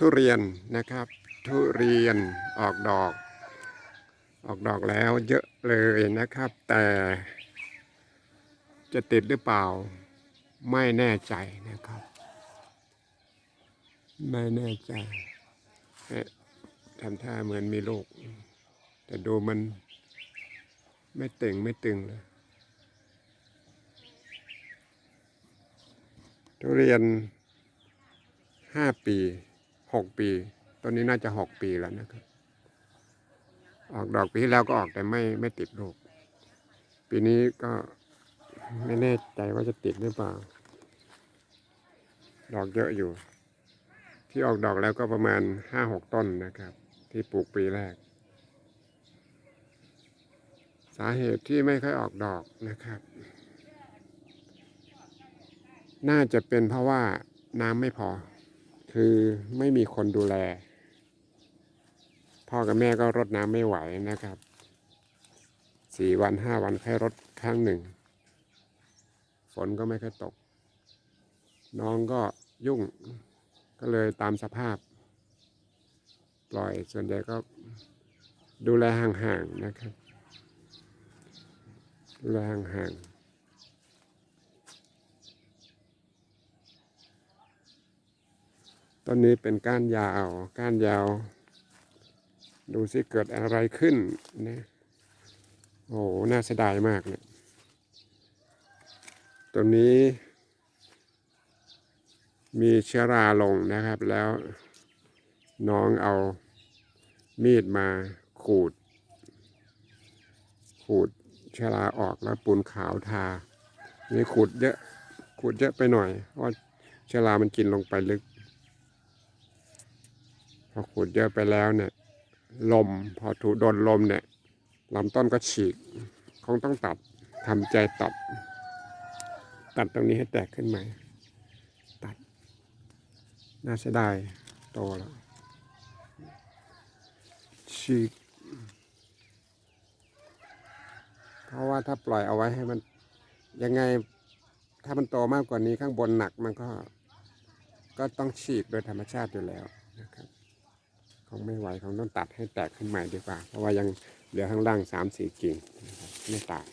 ทุเรียนนะครับ ทุเรียนออกดอก ออกดอกแล้วเยอะเลยนะครับ แต่จะติดหรือเปล่าไม่แน่ใจนะครับ ไม่แน่ใจทำท่าเหมือนมีลูกแต่ดูมันไม่ตึงไม่ตึงเลยทุเรียนห้าปี หกปีตอนนี้น่าจะหกปีแล้วนะครับ ออกดอกปีที่แล้วก็ออกแต่ไม่ไม่ติดลูก ปีนี้ก็ไม่แน่ใจว่าจะติดหรือเปล่า ดอกเยอะอยู่ ที่ออกดอกแล้วก็ประมาณห้าหกต้นนะครับ ที่ปลูกปีแรก สาเหตุที่ไม่ค่อยออกดอกนะครับ น่าจะเป็นเพราะว่าน้ำไม่พอ คือไม่มีคนดูแล พ่อกับแม่ก็รดน้ำไม่ไหวนะครับสี่วันห้าวันแค่รดครั้งหนึ่ง ฝนก็ไม่ค่อยตก น้องก็ยุ่งก็เลยตามสภาพ ปล่อยส่วนใหญ่ก็ดูแลห่างๆนะครับ ดูแลห่างๆ ต้นนี้เป็นก้านยาว ก้านยาว ดูสิเกิดอะไรขึ้นนะโอ้โหน่าเสียดายมากเนี่ยตัวนี้ มีเชื้อราลงนะครับ แล้วน้องเอามีดมาขูด ขูดเชื้อราออกแล้วปูนขาวทา นี่ขูดเยอะ ขูดเยอะไปหน่อยเพราะเชื้อรามันกินลงไปลึก พอขูดเยอะไปแล้วเนี่ย ลมพอถูกโดนลมเนี่ยลำต้นก็ฉีกคงต้องตัดทำใจตัด ตัดตรงนี้ให้แตกขึ้นใหม่ ตัด น่าเสียดายโตแล้วฉีกเพราะว่าถ้าปล่อยเอาไว้ให้มันยังไงถ้ามันโตมากกว่านี้ข้างบนหนักมันก็ ก็ต้องฉีกโดยธรรมชาติอยู่แล้วนะครับ คงไม่ไหวคงต้องตัดให้แตกขึ้นใหม่ดีกว่า เพราะว่ายังเหลือข้างล่างสามสี่กิ่งไม่ตาย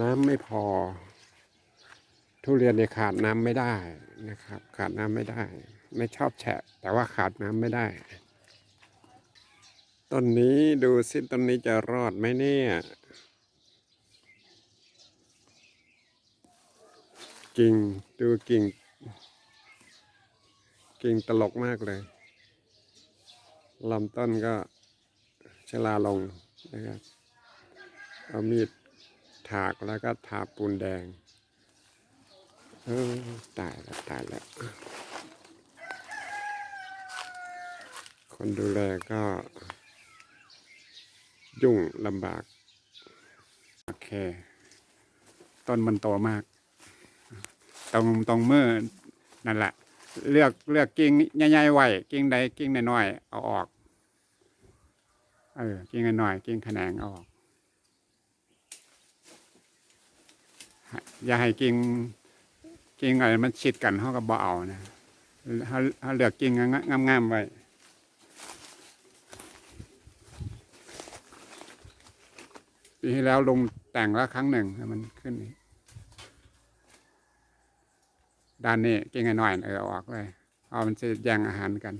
น้ำไม่พอ ทุเรียนเนี่ยขาดน้ำไม่ได้นะครับ ขาดน้ำไม่ได้ ไม่ชอบแฉะ แต่ว่าขาดน้ำไม่ได้ ต้นนี้ดูสิต้นนี้จะรอดไหมเนี่ย กิ่งดูกิ่ง กิ่งตลกมากเลยลำต้นก็ชราลงนะครับเอามีดถากแล้วก็ทาปูนแดงเออตายแล้วตายแล้ว คนดูแลก็ ยุ่งลำบาก โอเค ต้นมันโตมาก ตรงตรงมือนั่นแหละ เลือกเลือกกิ่งใหญ่ๆไว้กิ่งใดกิ่งน้อยๆเอาออก เออกิ่งน้อยๆกิ่งแขนงเอาออก อย่าให้กิ่งกิ่งอะไรมันชิดกันเขาก็บ่เอานะเขาเขาเลือกกิ่งงามๆไว้ปีที่แล้วลงแต่งแล้วครั้งหนึ่งมันขึ้นอีก ด้านนี้กิ่งน้อยเออออกเลยเอามันจะแย่งอาหารกัน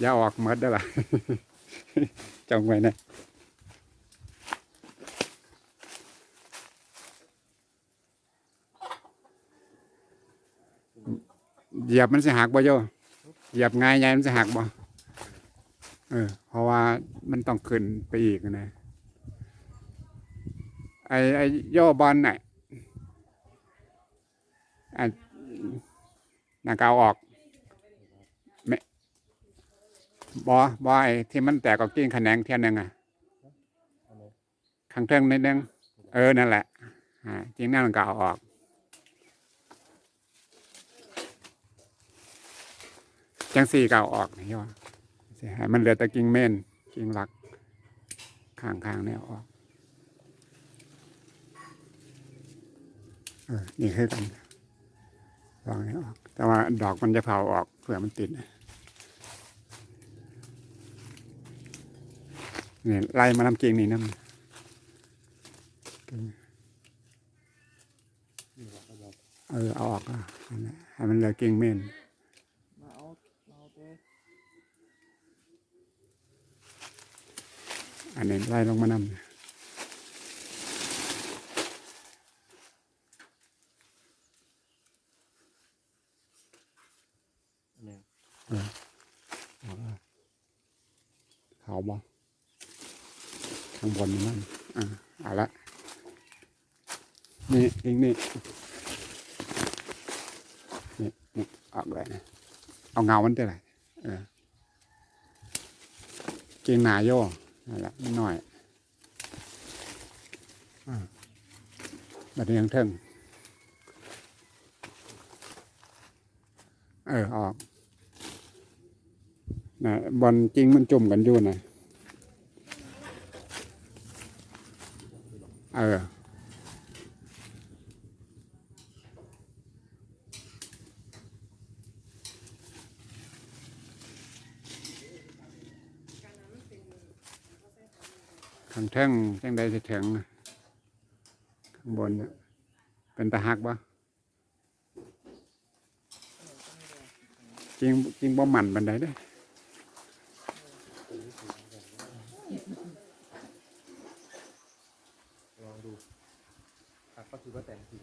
อย่าออกหมดได้ละจงไว้นะเหยียบมันจะหักบ่โยเหยียบง่ายใหญ่มันจะหักบ่ เออ เพราะว่ามันต้องขึ้นไปอีกนะ ไอ้ไอ้ย่บอลน่ะไอ้นากเอาออกบอบอไอ้ที่มันแตกก็กิ้งแขนงเทียนหนึ่งอะข้างเทิงนิดนึงเออ นั่นแหละอ่าจริงนั่นมันก็เอาออกจังสี่เก่าออกนี่ว่า สิให้มันเหลือแต่กิ่งเม่นกิ่งหลักข้างๆเนี่ยออกเออนี่คือกันลองนี้ออก แต่ว่าดอกมันจะเผาออกเผื่อมันติดนี่ไล่มาลำกิ่งนี่นั่นนี่บอกก็บอกเออเอาออกอะนั่นแหละให้มันเหลือกิ่งเม่น มาเอามาเอาเต้ อันนี้ไล่ลงมานำเนี่ยเขาบ่ข้างบนนั่นอ่าเอาละ นี่อีกนี่นี่นี่ออกเลยนะเอาเงามันเท่าไหร่เออเกงหนาโย่ นั่นแหละนิดหน่อยอ่าบัดนี้ยังเทิงเออออกนะบอลจริงมันจุ่มกันอยู่นะเออ ข้างเทิงจังใดสิถึงน่ะข้างบนน่ะเป็นตะหักบ่จริงจริงบ่หมันบันไดเด้อลองดูอะก็ถือว่าแต่งจริง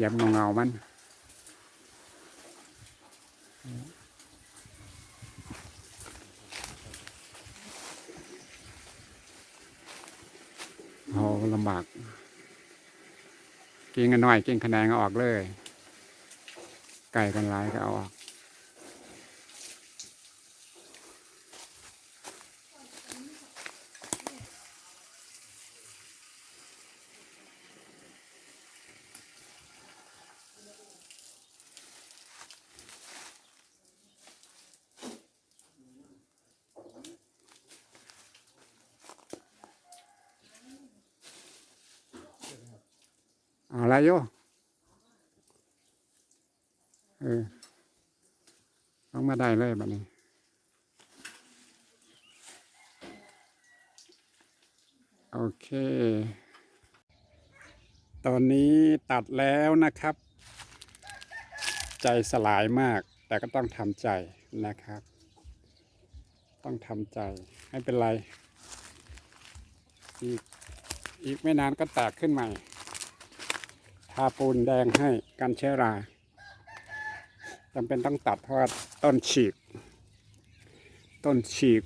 ยับเงาเงาๆมัน เอลำบากกินกันหน่อยกินคะแนนเอาออกเลย ไก่กันหลายก็เอาออก อาละโยเออต้องมาได้เลยบัดนี้โอเค ตอนนี้ตัดแล้วนะครับ ใจสลายมาก แต่ก็ต้องทำใจนะครับ ต้องทำใจไม่เป็นไร อีกอีกไม่นานก็แตกขึ้นใหม่ ทาปูนแดงให้กันเชื้อราจำเป็นต้องตัดเพราะต้นฉีก ต้นฉีก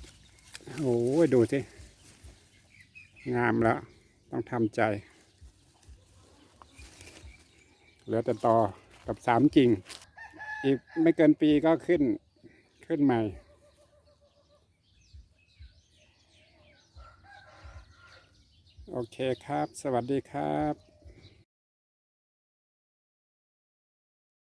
โอ้ยดูสิ งามแล้ว ต้องทำใจ เหลือแต่ตอกับสามจริงอีกไม่เกินปีก็ขึ้น ขึ้นใหม่ โอเคครับ สวัสดีครับ